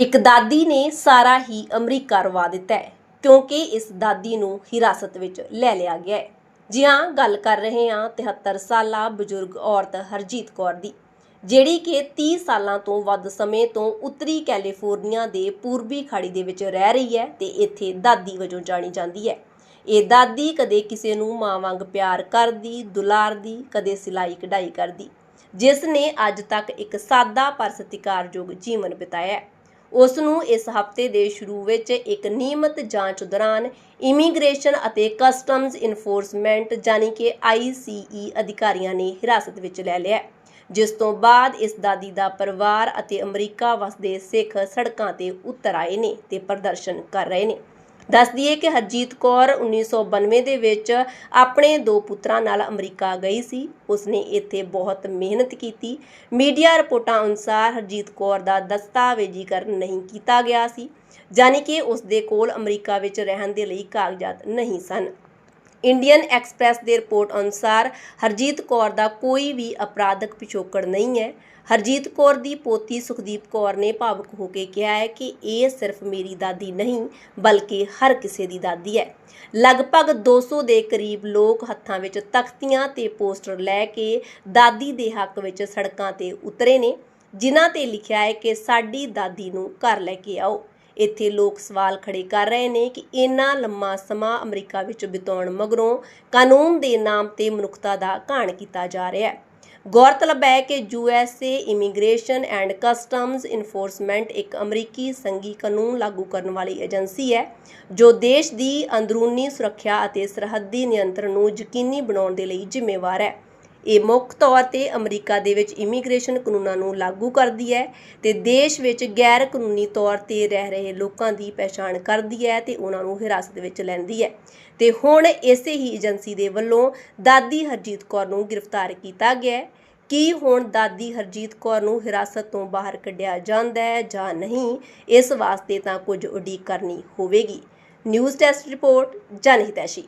ਇੱਕ ਦਾਦੀ ਨੇ ਸਾਰਾ ਹੀ ਅਮਰੀਕਾ ਰਵਾ ਦਿੱਤਾ ਹੈ, ਕਿਉਂਕਿ ਇਸ ਦਾਦੀ ਨੂੰ ਹਿਰਾਸਤ ਵਿੱਚ ਲੈ ਲਿਆ ਗਿਆ ਹੈ। ਜੀ ਹਾਂ, ਗੱਲ ਕਰ ਰਹੇ ਹਾਂ 73 ਸਾਲਾ ਬਜ਼ੁਰਗ ਔਰਤ ਹਰਜੀਤ ਕੌਰ ਦੀ, ਜਿਹੜੀ ਕਿ 30 ਸਾਲਾਂ ਤੋਂ ਵੱਧ ਸਮੇਂ ਤੋਂ ਉੱਤਰੀ ਕੈਲੀਫੋਰਨੀਆ ਦੇ ਪੂਰਬੀ ਖਾੜੀ ਦੇ ਵਿੱਚ ਰਹਿ ਰਹੀ ਹੈ ਤੇ ਇੱਥੇ ਦਾਦੀ ਵਜੋਂ ਜਾਣੀ ਜਾਂਦੀ ਹੈ। ਇਹ ਦਾਦੀ ਕਦੇ ਕਿਸੇ ਨੂੰ ਮਾਂ ਵਾਂਗ ਪਿਆਰ ਕਰਦੀ, ਦੁਲਾਰਦੀ, ਕਦੇ ਸਿਲਾਈ ਕਢਾਈ ਕਰਦੀ, ਜਿਸ ਨੇ ਅੱਜ ਤੱਕ ਇੱਕ ਸਾਦਾ ਪਰ ਸਤਿਕਾਰਯੋਗ ਜੀਵਨ ਬਿਤਾਇਆ ਹੈ। ਉਸ ਨੂੰ ਇਸ ਹਫ਼ਤੇ ਦੇ ਸ਼ੁਰੂ ਵਿੱਚ ਇੱਕ ਨਿਯਮਤ ਜਾਂਚ ਦੌਰਾਨ ਇਮੀਗ੍ਰੇਸ਼ਨ ਅਤੇ ਕਸਟਮਜ਼ ਇਨਫੋਰਸਮੈਂਟ ਜਾਨੀ ਕਿ ਆਈਸੀਈ ਅਧਿਕਾਰੀਆਂ ਨੇ ਹਿਰਾਸਤ ਵਿੱਚ ਲੈ ਲਿਆ ਜਿਸ ਤੋਂ ਬਾਅਦ ਇਸ ਦਾਦੀ ਦਾ ਪਰਿਵਾਰ ਅਤੇ ਅਮਰੀਕਾ ਵਸਦੇ ਸਿੱਖ ਸੜਕਾਂ ਤੇ ਉਤਰ ਆਏ ਨੇ ਤੇ ਪ੍ਰਦਰਸ਼ਨ ਕਰ ਰਹੇ ਨੇ। ਦੱਸ ਦਈਏ ਕਿ ਹਰਜੀਤ ਕੌਰ 1992 ਦੇ ਵਿੱਚ ਆਪਣੇ ਦੋ ਪੁੱਤਰਾਂ ਨਾਲ ਅਮਰੀਕਾ ਗਈ ਸੀ। ਉਸਨੇ ਇੱਥੇ ਬਹੁਤ ਮਿਹਨਤ ਕੀਤੀ। ਮੀਡੀਆ ਰਿਪੋਰਟਾਂ ਅਨੁਸਾਰ ਹਰਜੀਤ ਕੌਰ ਦਾ ਦਸਤਾਵੇਜ਼ੀਕਰਨ ਨਹੀਂ ਕੀਤਾ ਗਿਆ ਸੀ ਜਾਨੀ ਕਿ ਉਸ ਦੇ ਕੋਲ ਅਮਰੀਕਾ ਵਿੱਚ ਰਹਿਣ ਦੇ ਲਈ ਕਾਗਜ਼ਾਤ ਨਹੀਂ ਸਨ। ਇੰਡੀਅਨ ਐਕਸਪ੍ਰੈਸ ਦੇ ਰਿਪੋਰਟ ਅਨੁਸਾਰ ਹਰਜੀਤ ਕੌਰ ਦਾ ਕੋਈ ਵੀ ਅਪਰਾਧਕ ਪਿਛੋਕੜ ਨਹੀਂ ਹੈ। ਹਰਜੀਤ ਕੌਰ ਦੀ ਪੋਤੀ ਸੁਖਦੀਪ ਕੌਰ ਨੇ ਭਾਵੁਕ ਹੋ ਕੇ ਕਿਹਾ ਹੈ ਕਿ ਇਹ ਸਿਰਫ ਮੇਰੀ ਦਾਦੀ ਨਹੀਂ, ਬਲਕਿ ਹਰ ਕਿਸੇ ਦੀ ਦਾਦੀ ਹੈ। ਲਗਭਗ 200 ਦੇ ਕਰੀਬ ਲੋਕ ਹੱਥਾਂ ਵਿੱਚ ਤਖਤੀਆਂ ਤੇ ਪੋਸਟਰ ਲੈ ਕੇ ਦਾਦੀ ਦੇ ਹੱਕ ਵਿੱਚ ਸੜਕਾਂ ਤੇ ਉਤਰੇ ਨੇ, ਜਿਨ੍ਹਾਂ ਤੇ ਲਿਖਿਆ ਹੈ ਕਿ ਸਾਡੀ ਦਾਦੀ ਨੂੰ ਘਰ ਲੈ ਕੇ ਆਓ। ਇੱਥੇ ਲੋਕ ਸਵਾਲ ਖੜੇ ਕਰ ਰਹੇ ਨੇ ਕਿ ਇੰਨਾ ਲੰਮਾ ਸਮਾਂ ਅਮਰੀਕਾ ਵਿੱਚ ਬਿਤਾਉਣ ਮਗਰੋਂ ਕਾਨੂੰਨ ਦੇ ਨਾਮ ਤੇ ਮਨੁੱਖਤਾ ਦਾ ਘਾਣ ਕੀਤਾ ਜਾ ਰਿਹਾ ਹੈ। ਗੌਰਤਲਬ ਹੈ ਕਿ USA immigration and customs enforcement ਇੱਕ ਅਮਰੀਕੀ ਸੰਘੀ ਕਾਨੂੰਨ ਲਾਗੂ ਕਰਨ ਵਾਲੀ ਏਜੰਸੀ ਹੈ, ਜੋ ਦੇਸ਼ ਦੀ ਅੰਦਰੂਨੀ ਸੁਰੱਖਿਆ ਅਤੇ ਸਰਹੱਦੀ ਨਿਯੰਤਰਣ ਨੂੰ ਯਕੀਨੀ ਬਣਾਉਣ ਦੇ ਲਈ ਜ਼ਿੰਮੇਵਾਰ ਹੈ। ਇਹ ਮੁੱਖ ਤੌਰ ਤੇ ਅਮਰੀਕਾ ਦੇ ਵਿੱਚ ਇਮੀਗ੍ਰੇਸ਼ਨ ਕਾਨੂੰਨਾਂ ਨੂੰ ਲਾਗੂ ਕਰਦੀ ਹੈ ਤੇ ਦੇਸ਼ ਵਿੱਚ ਗੈਰ ਕਾਨੂੰਨੀ ਤੌਰ ਤੇ ਰਹਿ ਰਹੇ ਲੋਕਾਂ ਦੀ ਪਛਾਣ ਕਰਦੀ ਹੈ ਤੇ ਉਹਨਾਂ ਨੂੰ ਹਿਰਾਸਤ ਵਿੱਚ ਲੈਂਦੀ ਹੈ। ਤੇ ਹੁਣ ਇਸੇ ਹੀ ਏਜੰਸੀ ਦੇ ਵੱਲੋਂ ਦਾਦੀ ਹਰਜੀਤ ਕੌਰ ਨੂੰ ਗ੍ਰਿਫਤਾਰ ਕੀਤਾ ਗਿਆ ਹੈ। ਕੀ ਹੁਣ ਦਾਦੀ ਹਰਜੀਤ ਕੌਰ ਨੂੰ ਹਿਰਾਸਤ ਤੋਂ ਬਾਹਰ ਕੱਢਿਆ ਜਾਂਦਾ ਹੈ ਜਾਂ ਨਹੀਂ, ਇਸ ਵਾਸਤੇ ਤਾਂ ਕੁਝ ਉਡੀਕ ਕਰਨੀ ਹੋਵੇਗੀ। News desk report ਜਨਹਿਤੈਸ਼ੀ